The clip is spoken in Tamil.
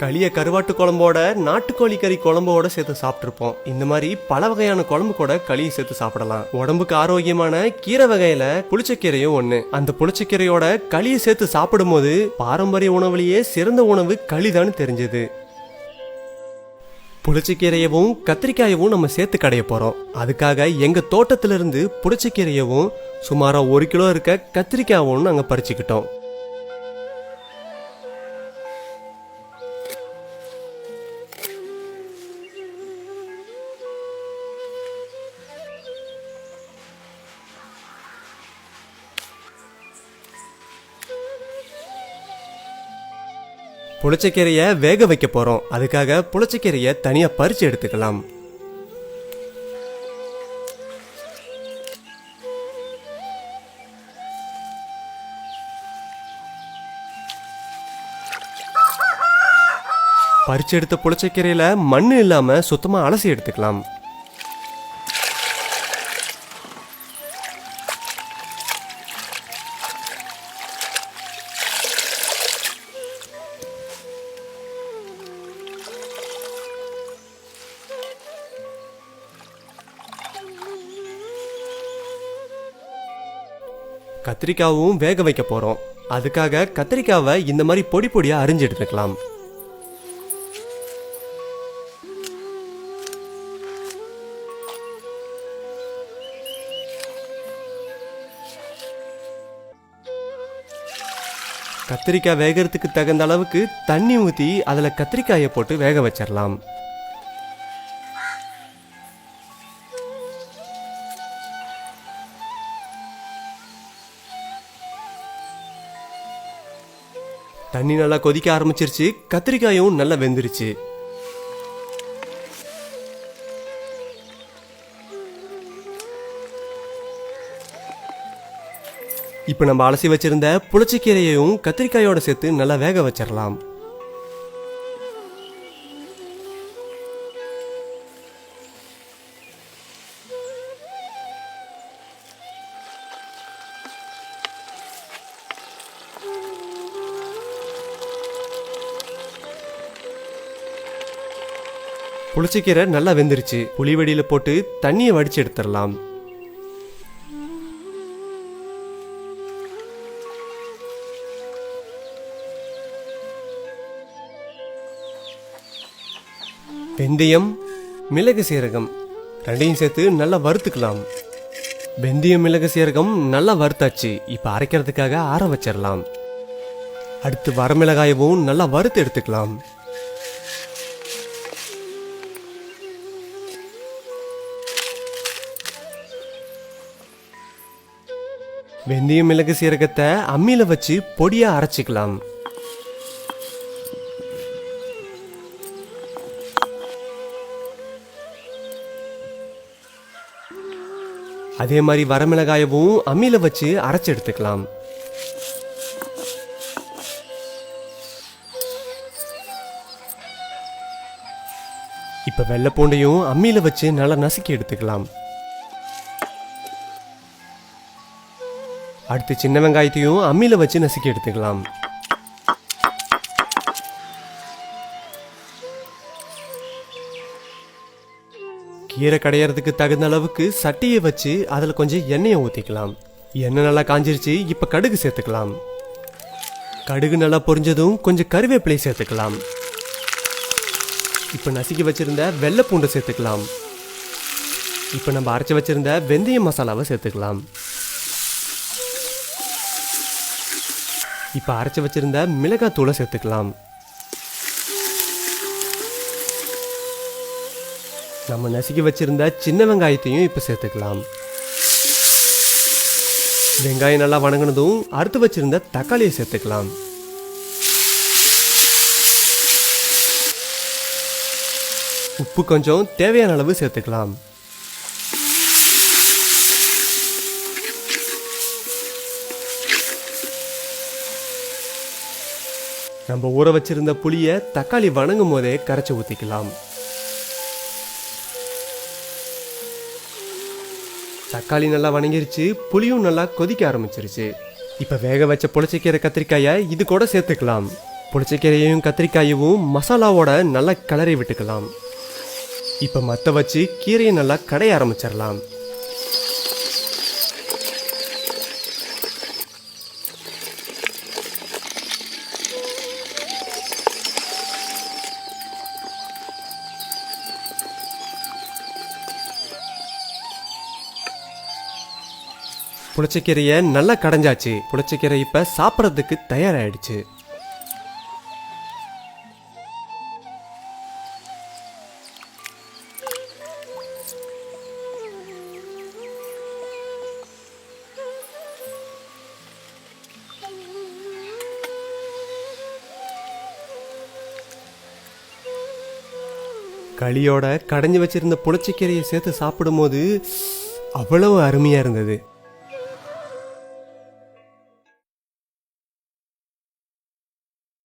களிய கருவாட்டு குழம்போட நாட்டுக்கோழி கறி குழம்போட சேர்த்து சாப்பிட்டுருப்போம். இந்த மாதிரி பல வகையான குழம்பு கூட களியை சேர்த்து சாப்பிடலாம். உடம்புக்கு ஆரோக்கியமான கீரை வகையில புளிச்சக்கீரையும் ஒண்ணு. அந்த புளிச்சக்கீரையோட களியை சேர்த்து சாப்பிடும்போது பாரம்பரிய உணவுலயே சிறந்த உணவு களிதான்னு தெரிஞ்சது. புளிச்சக்கீரையவும் கத்திரிக்காயவும் நம்ம சேர்த்து கடைய போறோம். அதுக்காக எங்க தோட்டத்திலிருந்து புளிச்சக்கீரையவும் சுமாரா ஒரு கிலோ இருக்க கத்திரிக்காயவும் நாங்க பறிச்சுக்கிட்டோம். புளிச்சக்கீரையை வேக வைக்க போகிறோம் அதுக்காக புளிச்சக்கீரையை தனியாக பறிச்சு எடுத்துக்கலாம். பறிச்சு எடுத்த புளிச்சக்கீரையில மண்ணு இல்லாமல் சுத்தமாக அலசி எடுத்துக்கலாம். கத்திரிக்காவும் வேக வைக்க போகிறோம் அதுக்காக கத்திரிக்காவை இந்த மாதிரி பொடி பொடியாக அரிஞ்சு எடுத்துக்கலாம் கத்திரிக்காய் வேகறதுக்கு தகுந்த அளவுக்கு தண்ணி ஊற்றி அதில் கத்திரிக்காயை போட்டு வேக வச்சிடலாம் தண்ணி நல்லா கொதிக்க ஆரம்பிச்சிருச்சு. கத்திரிக்காயும் நல்லா வெந்துருச்சு. இப்போ நம்ம அலசி வச்சிருந்த புளிச்சக்கீரையையும் கத்திரிக்காயோட சேர்த்து நல்லா வேக வச்சிடலாம் புளிச்சக்கீரை நல்லா வெந்துருச்சு. புளி வெடியில போட்டு தண்ணியை வடிச்சு எடுத்துடலாம். வெந்தயம் மிளகு சீரகம் ரெண்டையும் சேர்த்து நல்லா வறுத்துக்கலாம். வெந்தயம் மிளகு சீரகம் நல்லா வறுத்தாச்சு. இப்போ அரைக்கிறதுக்காக ஆற வச்சிடலாம். அடுத்து வரமிளகாயவும் நல்லா வறுத்து எடுத்துக்கலாம். வெந்தயம் மிளகு சீரகத்தை அம்மியில வச்சு பொடியா அரைச்சிக்கலாம். அதே மாதிரி வரமிளகாயவும் அம்மியில வச்சு அரைச்சு எடுத்துக்கலாம். இப்ப வெள்ளை பூண்டையும் அம்மியில வச்சு நல்லா நசுக்கி எடுத்துக்கலாம். அடுத்து சின்ன வெங்காயத்தையும் அம்மியில வச்சு நசுக்கி எடுத்துக்கலாம். கீரை கடையிறதுக்கு தகுந்த அளவுக்கு சட்டியை வச்சு அதில் கொஞ்சம் எண்ணெயை ஊற்றிக்கலாம் எண்ணெய் நல்லா காஞ்சிருச்சு இப்போ கடுகு சேர்த்துக்கலாம். கடுகு நல்லா பொரிஞ்சதும் கொஞ்சம் கருவேப்பிலை சேர்த்துக்கலாம். இப்போ நசுக்கி வச்சிருந்த வெள்ளை பூண்டை சேர்த்துக்கலாம். இப்போ நம்ம அரைச்சி வச்சிருந்த வெந்தய மசாலாவை சேர்த்துக்கலாம். இப்போ அரைச்சி வச்சிருந்த மிளகாத்தூளை சேர்த்துக்கலாம். நம்ம நசுக்கி வச்சிருந்த சின்ன வெங்காயத்தையும் இப்போ சேர்த்துக்கலாம். வெங்காயம் நல்லா வணங்கினதும் அறுத்து வச்சிருந்த தக்காளியை சேர்த்துக்கலாம். உப்பு கொஞ்சம் தேவையான அளவு சேர்த்துக்கலாம். நம்ம ஊற வச்சிருந்த புளியை தக்காளி வணங்கும் போதே கரைச்சி ஊற்றிக்கலாம் தக்காளி நல்லா வணங்கிருச்சு புளியும் நல்லா கொதிக்க ஆரம்பிச்சிருச்சு. இப்போ வேக வச்ச புளிச்சக்கீரை கத்திரிக்காயை இது கூட சேர்த்துக்கலாம். புளிச்சக்கீரையும் கத்திரிக்காயவும் மசாலாவோட நல்லா கிளறி விட்டுக்கலாம். இப்போ மற்ற வச்சு கீரையை நல்லா கடைய ஆரம்பிச்சிடலாம். புளிச்சக்கீரையை நல்லா கடைஞ்சாச்சு. புளிச்சக்கீரை இப்ப சாப்பிட்றதுக்கு தயாராயிடுச்சு. களியோட கடைஞ்சி வச்சிருந்த புளிச்சக்கீரையை சேர்த்து சாப்பிடும்போது அவ்வளவு அருமையா இருந்தது.